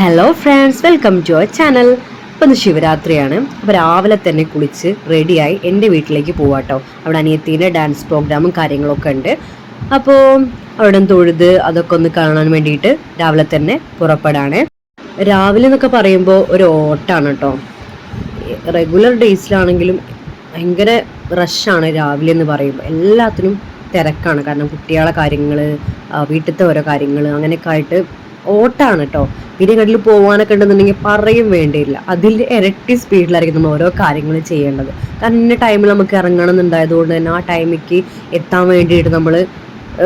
Hello friends welcome to our channel ഇപ്പം ശിവരാത്രിയാണ്. അപ്പോൾ രാവിലെ തന്നെ കുളിച്ച് റെഡിയായി എന്റെ വീട്ടിലേക്ക് പോവാട്ടോ. അവിടെ അനിയത്തിന്റെ ഡാൻസ് പ്രോഗ്രാമും കാര്യങ്ങളൊക്കെ ഉണ്ട്. അപ്പോൾ അവിടെ തൊഴുത് അതൊക്കെ ഒന്ന് കാണാൻ വേണ്ടിയിട്ട് രാവിലെ തന്നെ പുറപ്പെടാണ്. രാവിലെ എന്നൊക്കെ പറയുമ്പോൾ ഒരു ഓട്ടാണ് കേട്ടോ റെഗുലർ ഡേയ്സിലാണെങ്കിലും ഭയങ്കര റഷാണ് രാവിലെ എന്ന് പറയുമ്പോൾ എല്ലാത്തിനും തിരക്കാണ്. കാരണം കുട്ടികളെ കാര്യങ്ങൾ വീട്ടിലത്തെ ഓരോ കാര്യങ്ങൾ അങ്ങനെയൊക്കെ ആയിട്ട് ഓട്ടാണ് കേട്ടോ കടലിൽ പോകാനൊക്കെ ഉണ്ടെന്നുണ്ടെങ്കിൽ പറയും വേണ്ടിയില്ല. അതിൽ ഇരട്ടി സ്പീഡിലായിരിക്കും നമ്മൾ ഓരോ കാര്യങ്ങൾ ചെയ്യേണ്ടത്. കാരണം ഇന്ന ടൈമിൽ നമുക്ക് ഇറങ്ങണം എന്നുണ്ടായതുകൊണ്ട് തന്നെ ആ ടൈമിലേക്ക് എത്താൻ വേണ്ടിയിട്ട് നമ്മൾ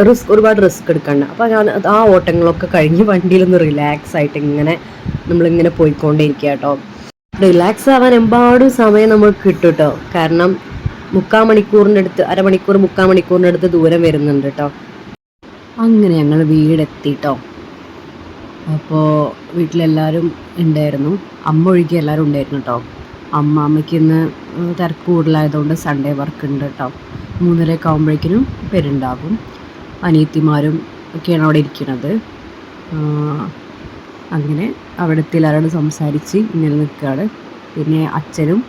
റിസ്ക് ഒരുപാട് റിസ്ക് എടുക്കണ്ട. അപ്പോൾ ഞാൻ ആ ഓട്ടങ്ങളൊക്കെ കഴിഞ്ഞ് വണ്ടിയിലൊന്ന് റിലാക്സ് ആയിട്ട് ഇങ്ങനെ നമ്മളിങ്ങനെ പോയിക്കൊണ്ടേയിരിക്കുക കേട്ടോ റിലാക്സ് ആവാൻ എമ്പാടും സമയം നമുക്ക് കിട്ടും കേട്ടോ കാരണം മുക്കാൽ മണിക്കൂറിന്റെ അടുത്ത് അരമണിക്കൂർ മുക്കാൽ മണിക്കൂറിന്റെ അടുത്ത് ദൂരം വരുന്നുണ്ട് കേട്ടോ അങ്ങനെ ഞങ്ങൾ വീടെത്തിട്ടോ അപ്പോൾ വീട്ടിലെല്ലാവരും ഉണ്ടായിരുന്നു. അമ്മ ഒഴികെ എല്ലാവരും ഉണ്ടായിരുന്നു കേട്ടോ അമ്മ അമ്മയ്ക്ക് ഇന്ന് തിരക്ക് കൂടുതലായതുകൊണ്ട് സൺഡേ വർക്ക് ഉണ്ട് കേട്ടോ മൂന്നരയൊക്കെ ആകുമ്പോഴേക്കിനും പേരുണ്ടാകും. അനിയത്തിമാരും ഒക്കെയാണ് അവിടെ ഇരിക്കുന്നത്. അങ്ങനെ അവിടുത്തെ എല്ലാവരോട് സംസാരിച്ച് ഇങ്ങനെ നിൽക്കുകയാണ്. പിന്നെ അച്ഛനും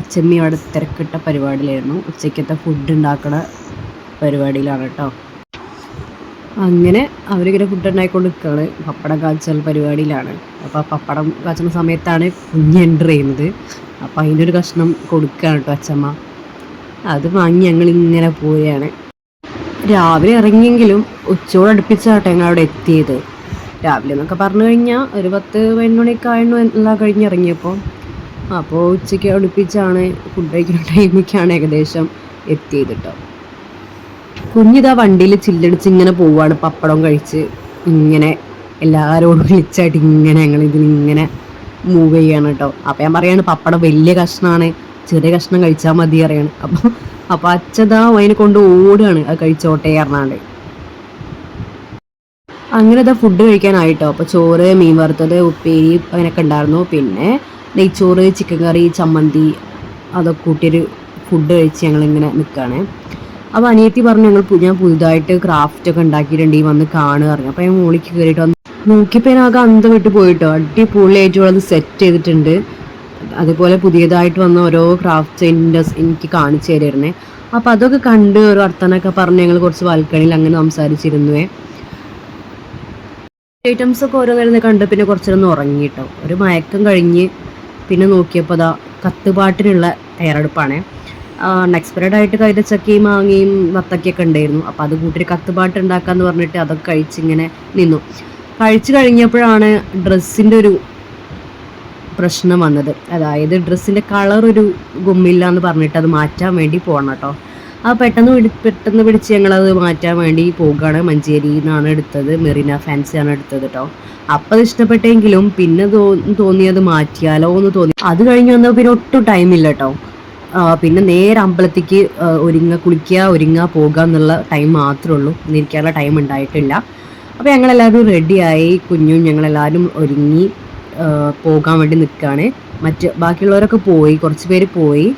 അച്ഛമ്മയും അവിടെ തിരക്കിട്ട പരിപാടിയിലായിരുന്നു. ഉച്ചയ്ക്കത്തെ ഫുഡ് ഉണ്ടാക്കുന്ന പരിപാടിയിലാണ് കേട്ടോ അങ്ങനെ അവരിങ്ങനെ ഫുഡ് ഉണ്ടായിക്കൊണ്ട് നിൽക്കുകയാണ് പപ്പടം കാച്ചൽ പരിപാടിയിലാണ്. അപ്പോൾ പപ്പടം കാച്ചുന്ന സമയത്താണ് കുഞ്ഞ് എന്റർ ചെയ്യുന്നത്. അപ്പോൾ അതിന്റെ ഒരു കഷ്ണം കൊടുക്കുകയാണ് കേട്ടോ അച്ഛമ്മ. അത് വാങ്ങി ഞങ്ങൾ ഇങ്ങനെ പോവുകയാണ്. രാവിലെ ഇറങ്ങിയെങ്കിലും ഉച്ചയോട് അടുപ്പിച്ചാട്ടോ ഞങ്ങൾ അവിടെ എത്തിയത്. രാവിലെ എന്നൊക്കെ പറഞ്ഞു കഴിഞ്ഞാൽ ഒരു പത്ത് പതിനൊന്ന് മണിയൊക്കെ ആയിരുന്നു എല്ലാം കഴിഞ്ഞ് ഇറങ്ങിയപ്പോൾ. അപ്പോൾ ഉച്ചയ്ക്ക് അടുപ്പിച്ചാണ് ഫുഡ് കഴിക്കുന്ന ടൈമിലേക്കാണ് ഏകദേശം എത്തിയത് കേട്ടോ കുഞ്ഞിതാ വണ്ടിയിൽ ചില്ലടിച്ച് ഇങ്ങനെ പോവാണ് പപ്പടം കഴിച്ച്. ഇങ്ങനെ എല്ലാവരോടും വിളിച്ചായിട്ട് ഇങ്ങനെ ഞങ്ങൾ ഇതിനിങ്ങനെ മൂവ് ചെയ്യാണ് കേട്ടോ അപ്പം ഞാൻ പറയാണ് പപ്പടം വലിയ കഷ്ണമാണ് ചെറിയ കഷ്ണം കഴിച്ചാൽ മതി അറിയാണ് അപ്പം അപ്പം അച്ഛതാ അതിനെ കൊണ്ട് ഓടുകയാണ് അത് കഴിച്ചോട്ടെ പറഞ്ഞാണ്ട്. അങ്ങനെ ഇതാ ഫുഡ് കഴിക്കാനായിട്ടോ അപ്പോൾ ചോറ് മീൻ വറുത്തത് ഉപ്പേരി അങ്ങനെയൊക്കെ ഉണ്ടായിരുന്നു. പിന്നെ നെയ്ച്ചോറ് ചിക്കൻ കറി ചമ്മന്തി അതൊക്കെ കൂട്ടിയൊരു ഫുഡ് കഴിച്ച് ഞങ്ങളിങ്ങനെ നിൽക്കുകയാണ് അപ്പോൾ അനിയത്തി പറഞ്ഞു ഞങ്ങൾ ഞാൻ പുതുതായിട്ട് ക്രാഫ്റ്റ് ഒക്കെ ഉണ്ടാക്കിയിട്ടുണ്ട്. ഈ വന്ന് കാണുക പറഞ്ഞു. അപ്പോൾ ഞാൻ മുകളിലേക്ക് കയറിയിട്ട് നോക്കിയപ്പോൾ ഞാനാകെ അന്തം വിട്ട് പോയിട്ടോ. അടിപൊളിയായിട്ട് അത് സെറ്റ് ചെയ്തിട്ടുണ്ട്. അതുപോലെ പുതിയതായിട്ട് വന്ന ഓരോ ക്രാഫ്റ്റ് ഇൻഡസ് എനിക്ക് കാണിച്ചു തരുന്നേ അപ്പോൾ അതൊക്കെ കണ്ട് ഒരു വർത്തനൊക്കെ പറഞ്ഞ് ഞങ്ങൾ കുറച്ച് ബാൽക്കണിയിൽ അങ്ങനെ സംസാരിച്ചിരുന്നുവേ. ഐറ്റംസ് ഒക്കെ ഓരോ നേരം കണ്ട് പിന്നെ കുറച്ചൊന്ന് ഉറങ്ങിയിട്ടോ. ഒരു മയക്കം കഴിഞ്ഞ് പിന്നെ നോക്കിയപ്പോൾ അതാ കത്തുപാട്ടിനുള്ള തയ്യാറെടുപ്പാണ്. എക്സ്പയർഡ് ആയിട്ട് കൈതച്ചക്കയും മാങ്ങയും വത്തക്കയൊക്കെ ഉണ്ടായിരുന്നു. അപ്പം അത് കൂട്ടി കത്തുപാട്ട് ഉണ്ടാക്കാന്ന് പറഞ്ഞിട്ട് അതൊക്കെ കഴിച്ചിങ്ങനെ നിന്നു. കഴിച്ചു കഴിഞ്ഞപ്പോഴാണ് ഡ്രസ്സിന്റെ ഒരു പ്രശ്നം വന്നത്. അതായത് ഡ്രസ്സിന്റെ കളർ ഒരു ഗുമ്മില്ല എന്ന് പറഞ്ഞിട്ട് അത് മാറ്റാൻ വേണ്ടി പോകണം കേട്ടോ. ആ പെട്ടെന്ന് പിടി പെട്ടെന്ന് പിടിച്ച് ഞങ്ങളത് മാറ്റാൻ വേണ്ടി പോകുകയാണ് മഞ്ചേരിയിൽ നിന്നാണ് എടുത്തത്. മെറീന ഫാൻസിയാണ് എടുത്തത് കേട്ടോ. അപ്പം അത് ഇഷ്ടപ്പെട്ടെങ്കിലും പിന്നെ തോന്നിയത് മാറ്റിയാലോ എന്ന് തോന്നി. അത് കഴിഞ്ഞ് വന്നപ്പോൾ പിന്നെ ഒട്ടും ടൈമില്ല കേട്ടോ. പിന്നെ നേരെ അമ്പലത്തേക്ക് ഒരുങ്ങ കുളിക്കുക ഒരുങ്ങുക പോകുക എന്നുള്ള ടൈം മാത്രമേ ഉള്ളൂ. ഇരിക്കാനുള്ള ടൈം ഉണ്ടായിട്ടില്ല. അപ്പോൾ ഞങ്ങളെല്ലാവരും റെഡിയായി കുഞ്ഞും ഞങ്ങളെല്ലാവരും ഒരുങ്ങി പോകാൻ വേണ്ടി നിൽക്കുകയാണ് മറ്റ് ബാക്കിയുള്ളവരൊക്കെ പോയി കുറച്ച് പേര് പോയി.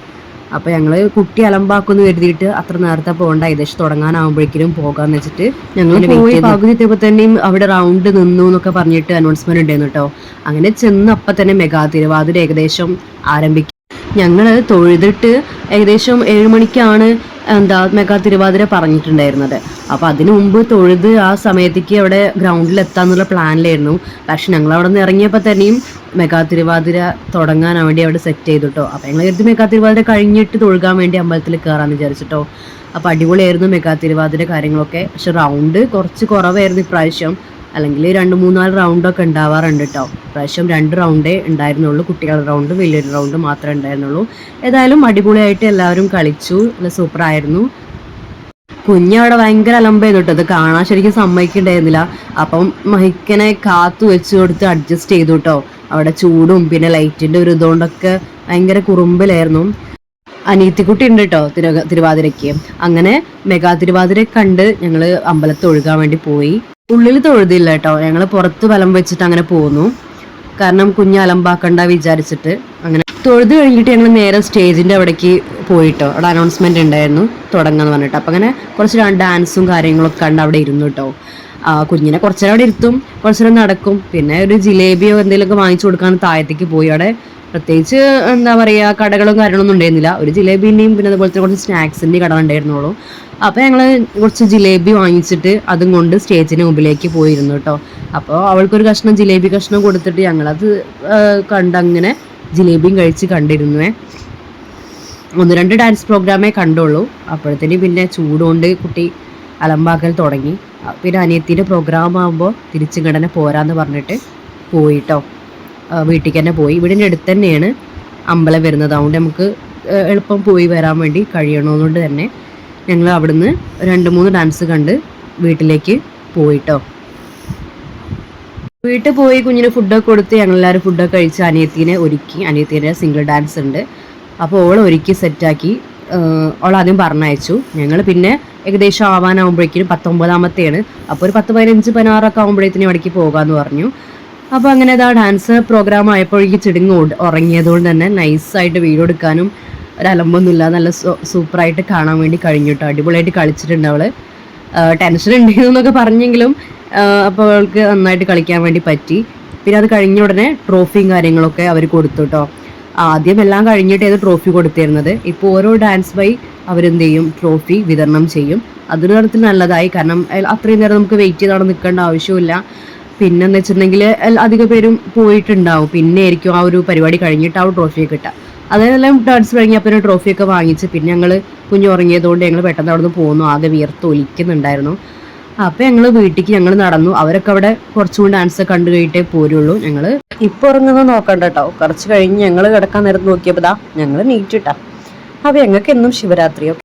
അപ്പോൾ ഞങ്ങൾ കുട്ടി അലമ്പാക്കുമെന്ന് കരുതിയിട്ട് അത്ര നേരത്തെ പോകണ്ട. ഏകദേശം തുടങ്ങാനാകുമ്പോഴേക്കും പോകാമെന്ന് വെച്ചിട്ട് ഞങ്ങൾ പോയി പകുതി എത്തിയപ്പോൾ തന്നെയും അവിടെ റൗണ്ട് നിന്നു എന്നൊക്കെ പറഞ്ഞിട്ട് അനൗൺസ്മെന്റ് ഉണ്ടായിരുന്നു കേട്ടോ അങ്ങനെ ചെന്ന് അപ്പം തന്നെ മെഗാ തിരുവാതിര ഏകദേശം ആരംഭിക്കും ഞങ്ങൾ തൊഴുതിട്ട് ഏകദേശം ഏഴ് മണിക്കാണ് എന്താ മെഗാ തിരുവാതിര പറഞ്ഞിട്ടുണ്ടായിരുന്നത്. അപ്പോൾ അതിനു മുമ്പ് തൊഴുത് ആ സമയത്തേക്ക് അവിടെ ഗ്രൗണ്ടിൽ എത്താന്നുള്ള പ്ലാനിലായിരുന്നു. പക്ഷെ ഞങ്ങൾ അവിടെ നിന്ന് ഇറങ്ങിയപ്പോൾ തന്നെയും മെഗാ തിരുവാതിര തുടങ്ങാൻ വേണ്ടി അവിടെ സെറ്റ് ചെയ്തിട്ടോ. അപ്പോൾ ഞങ്ങൾ കരുതി മെഗാ തിരുവാതിര കഴിഞ്ഞിട്ട് തൊഴുകാൻ വേണ്ടി അമ്പലത്തിൽ കയറാമെന്ന് വിചാരിച്ചിട്ടോ. അപ്പോൾ അടിപൊളിയായിരുന്നു മെഗാ തിരുവാതിര കാര്യങ്ങളൊക്കെ. പക്ഷെ റൗണ്ട് കുറച്ച് കുറവായിരുന്നു ഇപ്രാവശ്യം. അല്ലെങ്കിൽ രണ്ട് മൂന്നാൽ റൗണ്ടൊക്കെ ഉണ്ടാവാറുണ്ട് കേട്ടോ പ്രാവശ്യം രണ്ട് റൗണ്ടേ ഉണ്ടായിരുന്നുള്ളൂ. കുട്ടികളുടെ റൗണ്ട് വലിയൊരു റൗണ്ട് മാത്രമേ ഉണ്ടായിരുന്നുള്ളൂ. ഏതായാലും അടിപൊളിയായിട്ട് എല്ലാവരും കളിച്ചു. നല്ല സൂപ്പറായിരുന്നു കുഞ്ഞവിടെ ഭയങ്കര അലമ്പായിരുന്നു കേട്ടോ അത് കാണാൻ ശരിക്കും സമ്മതിക്കണ്ടായിരുന്നില്ല. അപ്പം മഹിക്കനെ കാത്തു വെച്ച് കൊടുത്ത് അഡ്ജസ്റ്റ് ചെയ്തു കേട്ടോ അവിടെ ചൂടും പിന്നെ ലൈറ്റിന്റെ ഒരു ഇതുകൊണ്ടൊക്കെ ഭയങ്കര കുറുമ്പിലായിരുന്നു. അനീത്തിക്കുട്ടി ഉണ്ട് കേട്ടോ തിരു തിരുവാതിരയ്ക്ക്. അങ്ങനെ മെഗാ തിരുവാതിര കണ്ട് ഞങ്ങൾ അമ്പലത്ത് ഒഴുകാൻ വേണ്ടി പോയി. ഉള്ളിൽ തൊഴുതില്ല കേട്ടോ. ഞങ്ങൾ പുറത്ത് വലം വെച്ചിട്ട് അങ്ങനെ പോന്നു. കാരണം കുഞ്ഞ് അലമ്പാക്കണ്ട വിചാരിച്ചിട്ട് അങ്ങനെ തൊഴുത് കഴിഞ്ഞിട്ട് ഞങ്ങൾ നേരെ സ്റ്റേജിന്റെ അവിടേക്ക് പോയിട്ടോ. അവിടെ അനൗൺസ്മെന്റ് ഉണ്ടായിരുന്നു. തുടങ്ങാന്ന് പറഞ്ഞിട്ട്. അപ്പം അങ്ങനെ കുറച്ച് ഡാൻസും കാര്യങ്ങളൊക്കെ കണ്ട് അവിടെ ഇരുന്നു കേട്ടോ. കുഞ്ഞിനെ കുറച്ചേരം അവിടെ ഇരുത്തും. കുറച്ചേരം നടക്കും. പിന്നെ ഒരു ജിലേബിയോ എന്തെങ്കിലുമൊക്കെ വാങ്ങിച്ചു കൊടുക്കാൻ താഴത്തേക്ക് പോയി. അവിടെ പ്രത്യേകിച്ച് എന്താ പറയുക കടകളും കാര്യങ്ങളൊന്നും ഉണ്ടായിരുന്നില്ല. ഒരു ജിലേബിന്റെയും പിന്നെ അതുപോലത്തെ കുറച്ച് സ്നാക്സിന്റെയും കട ഉണ്ടായിരുന്നുള്ളൂ. അപ്പോൾ ഞങ്ങൾ കുറച്ച് ജിലേബി വാങ്ങിച്ചിട്ട് അതും കൊണ്ട് സ്റ്റേജിന് മുമ്പിലേക്ക് പോയിരുന്നു കേട്ടോ അപ്പോൾ അവൾക്കൊരു കഷ്ണം ജിലേബി കഷ്ണം കൊടുത്തിട്ട് ഞങ്ങളത് കണ്ടങ്ങനെ ജിലേബിയും കഴിച്ച് കണ്ടിരുന്നുവേ ഒന്ന് രണ്ട് ഡാൻസ് പ്രോഗ്രാമേ കണ്ടുള്ളൂ. അപ്പോഴത്തേന് പിന്നെ ചൂടുകൊണ്ട് കുട്ടി അലമ്പാക്കൽ തുടങ്ങി. പിന്നെ അനിയത്തിന്റെ പ്രോഗ്രാം ആകുമ്പോൾ തിരിച്ചും കടനെ പോരാന്ന് പറഞ്ഞിട്ട് പോയിട്ടോ വീട്ടിലേക്ക് തന്നെ പോയി. വീടിന്റെ അടുത്ത് തന്നെയാണ് അമ്പലം വരുന്നത്. അതുകൊണ്ട് നമുക്ക് എളുപ്പം പോയി വരാൻ വേണ്ടി കഴിയണമെന്നുകൊണ്ട് തന്നെ. ഞങ്ങൾ അവിടുന്ന് രണ്ട് മൂന്ന് ഡാൻസ് കണ്ട് വീട്ടിലേക്ക് പോയിട്ടോ. വീട്ടിൽ പോയി കുഞ്ഞിന് ഫുഡൊക്കെ കൊടുത്ത് ഞങ്ങളെല്ലാവരും ഫുഡൊക്കെ കഴിച്ച് അനിയത്തിനെ ഒരുക്കി. അനിയത്തിന്റെ സിംഗിൾ ഡാൻസ് ഉണ്ട്. അപ്പോൾ ഓൾ ഒരുക്കി സെറ്റാക്കി ഓൾ ആദ്യം പറഞ്ഞയച്ചു. ഞങ്ങൾ പിന്നെ ഏകദേശം ആവാനാകുമ്പോഴേക്കും പത്തൊമ്പതാമത്തെയാണ്. അപ്പോൾ ഒരു പത്ത് പതിനഞ്ച് പതിനാറൊക്കെ ആകുമ്പോഴേക്കും ഇവിടേക്ക് പോകാമെന്ന് പറഞ്ഞു. അപ്പോൾ അങ്ങനെ ഇതാ ഡാൻസ് പ്രോഗ്രാം ആയപ്പോഴേക്ക് ചിടുങ്ങ് ഉറങ്ങിയതുകൊണ്ട് തന്നെ നൈസായിട്ട് വീഡിയോ എടുക്കാനും ഒരു അലമ്പൊന്നുമില്ല നല്ല സൂപ്പറായിട്ട് കാണാൻ വേണ്ടി കഴിഞ്ഞു കേട്ടോ അടിപൊളിയായിട്ട് കളിച്ചിട്ടുണ്ട് അവൾ. ടെൻഷൻ ഉണ്ടെന്നൊക്കെ പറഞ്ഞെങ്കിലും അപ്പോൾ അവൾക്ക് നന്നായിട്ട് കളിക്കാൻ വേണ്ടി പറ്റി. പിന്നെ അത് കഴിഞ്ഞ ഉടനെ ട്രോഫിയും കാര്യങ്ങളൊക്കെ അവർ കൊടുത്തു കേട്ടോ ആദ്യം എല്ലാം കഴിഞ്ഞിട്ട് ഏത് ട്രോഫി കൊടുത്തിരുന്നത്? ഇപ്പോൾ ഓരോ ഡാൻസ് ബൈ അവരെന്ത് ചെയ്യും? ട്രോഫി വിതരണം ചെയ്യും. അതൊരു തരത്തിൽ നല്ലതായി. കാരണം അത്രയും നേരം നമുക്ക് വെയിറ്റ് ചെയ്താണ് നിൽക്കേണ്ട ആവശ്യമില്ല പിന്നെ എന്ന് വെച്ചിട്ടുണ്ടെങ്കിൽ അധിക പേരും പോയിട്ടുണ്ടാവും. പിന്നെ ആയിരിക്കും ആ ഒരു പരിപാടി കഴിഞ്ഞിട്ട് ആ ട്രോഫിയൊക്കെ കിട്ടുക. അതെല്ലാം ഡാൻസ് കഴിഞ്ഞപ്പോൾ പിന്നെ ട്രോഫിയൊക്കെ വാങ്ങിച്ച് പിന്നെ ഞങ്ങൾ കുഞ്ഞുറങ്ങിയതുകൊണ്ട് ഞങ്ങൾ പെട്ടെന്ന് അവിടെ നിന്ന് പോന്നു. ആകെ വിയർത്ത് ഒലിക്കുന്നുണ്ടായിരുന്നു. അപ്പോൾ ഞങ്ങൾ വീട്ടിലേക്ക് ഞങ്ങൾ നടന്നു. അവരൊക്കെ അവിടെ കുറച്ചുകൂടി ഡാൻസ് കണ്ടു കഴിഞ്ഞിട്ടേ പോരുള്ളൂ. ഞങ്ങൾ ഇപ്പോൾ ഉറങ്ങുന്നത് നോക്കണ്ട കേട്ടോ. കുറച്ച് കഴിഞ്ഞ് ഞങ്ങൾ കിടക്കാൻ നേരത്ത് നോക്കിയപ്പോൾ ഞങ്ങൾ നീറ്റിട്ടാ അപ്പോൾ ഞങ്ങൾക്ക് എന്നും ശിവരാത്രിയോ